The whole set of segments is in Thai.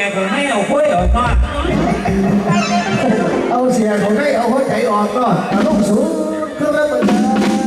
สียของให้เอาคุยออกนอกเอาเสียของให้เอาหัวใจออกนอกลูกสูงขึ้นแล้วมัน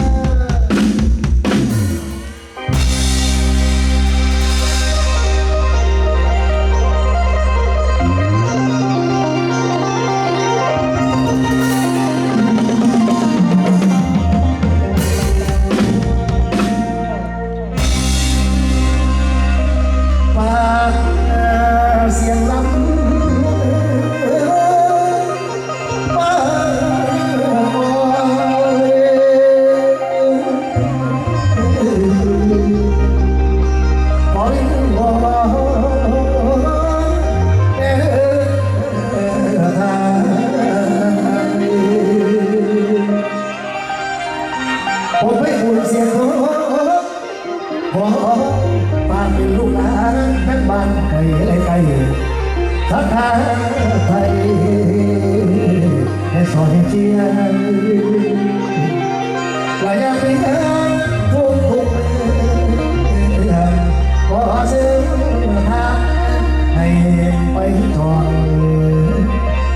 เสียงโหโหป้าเป็นลูกหลานทั้งบ้านไปเลยไกลสักทางไปให้สอนเจียนหลายอย่างเป็นทุกทุกขอเสีองทางให้ไปทอน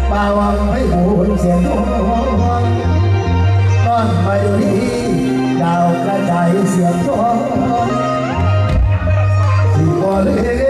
ป่าวังไม่หูเสียงโหตอนไปดูดีาวกระจายเสียงร้องที่บ่เล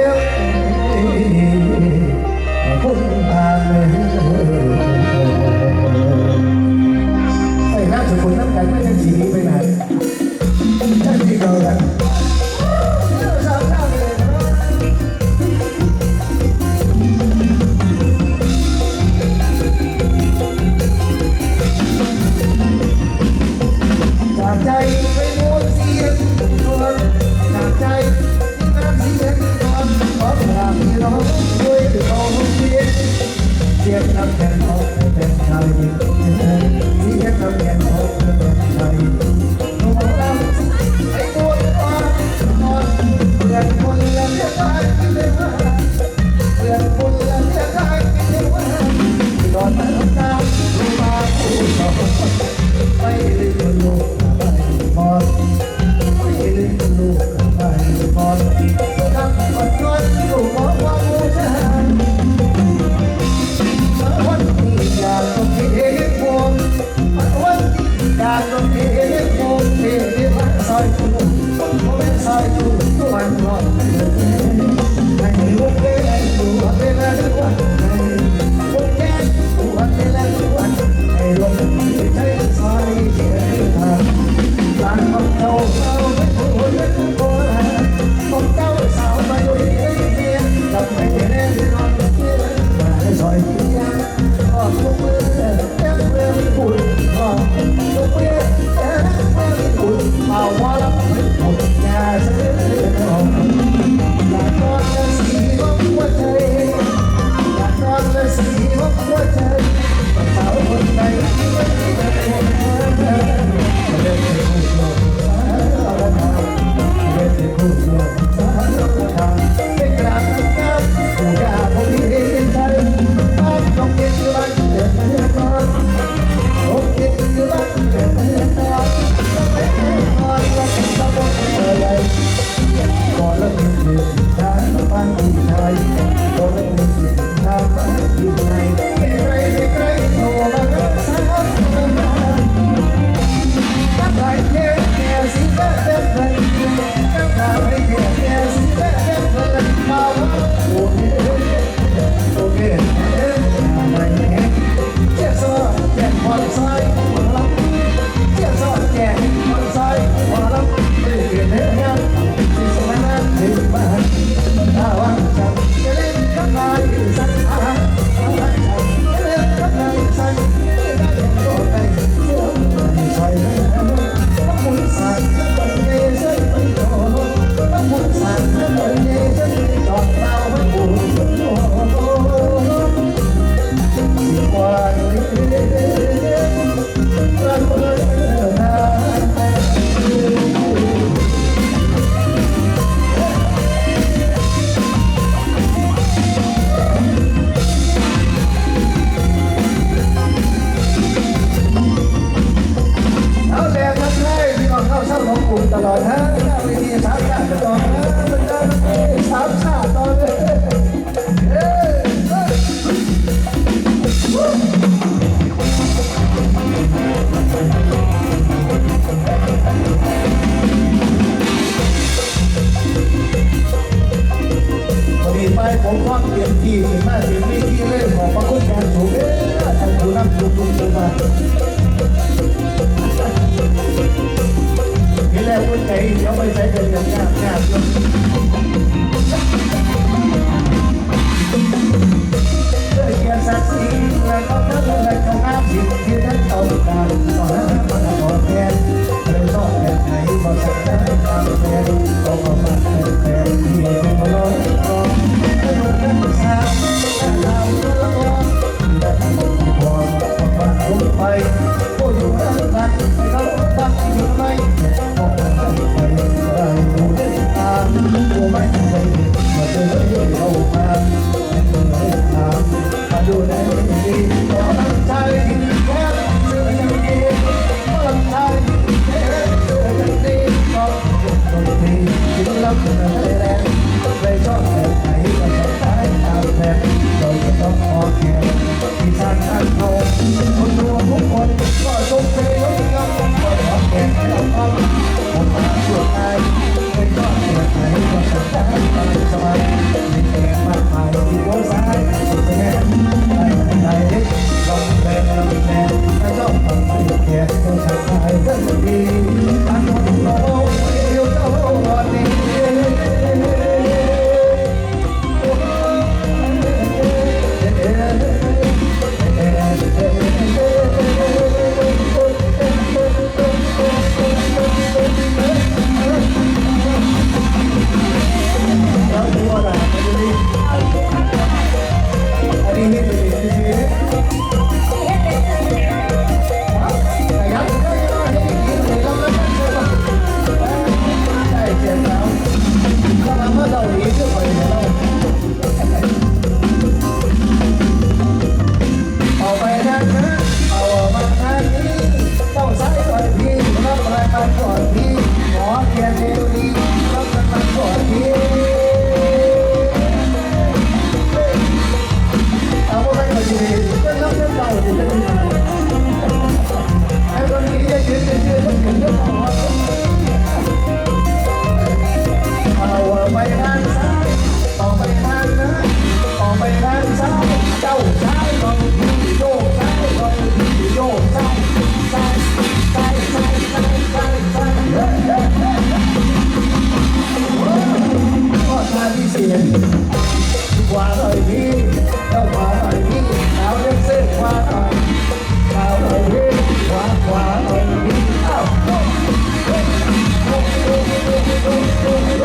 า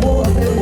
Бог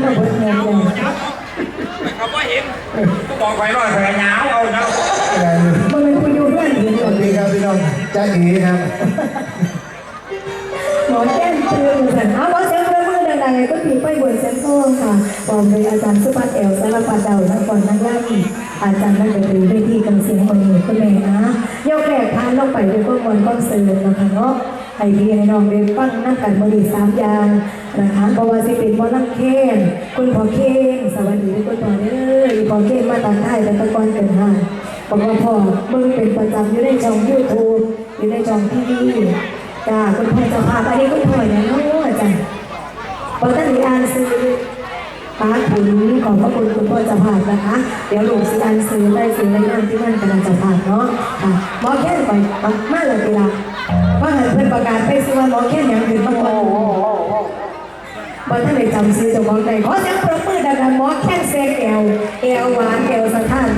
เลยเรียนเพิ่งเรียนเรียนเขาก็เห็นก็บอกไปหน่อยไปหนาวเอาเนาะมันเป็นคุณอยู่เพื่อนอยู่สวัสดีครับพี่น้องจ้าเอ๋ครับหมอแก้มคือสันเอาว่าเสียงเรื่องดังๆก็ผีไปบนเซนโตค่ะปอมโดยอาจารย์สุภัทเอลสารพัดเดานักบอลนักล่าอาจารย์นักดนตรีด้วยที่กำเสียงคนหนึ่งคุณแม่นะยกแรกพานลงไปด้วยก้มอลก้มเสือนะคะเนาะ ให้พี่ให้น้องได้ฟังนั่งกันบริสามอย่างนะคะเพราะว่าสิเป็นบอลลังเคนคุณพ่อเคนสวัสดีคุณพ่อเด้อพ่อเคนมาตอนท้ายแล้วตะกอนเกินห้าบอกว่าพ่อเบิ่งเป็นประจำอยู่ในช่องยูทูบอยู่ในช่องทีวีจ้าคุณพ่อจะพาไปนี่คุณพ่อเนี่ยเนาะจ้ะบอกท่านอ่านซื้อป้าขุนขอบพระคุณคุณพ่อจะพานนะคะ เดี๋ยวหลวงสิอ่านซื้อได้ซื้อในงานที่มันกำลังจะพานเนาะค่ะมอแค่นไปมาเลยเวลา ว่าหันเพื่อนประกาศไปสิว่าหมอแค่นยังถึงบางวันบอท่านได้จำซื้อเจะมองใจขอเสียงปรบมือดังๆหมอแค่นเซกแอลแอลหวานแอลสะท้าน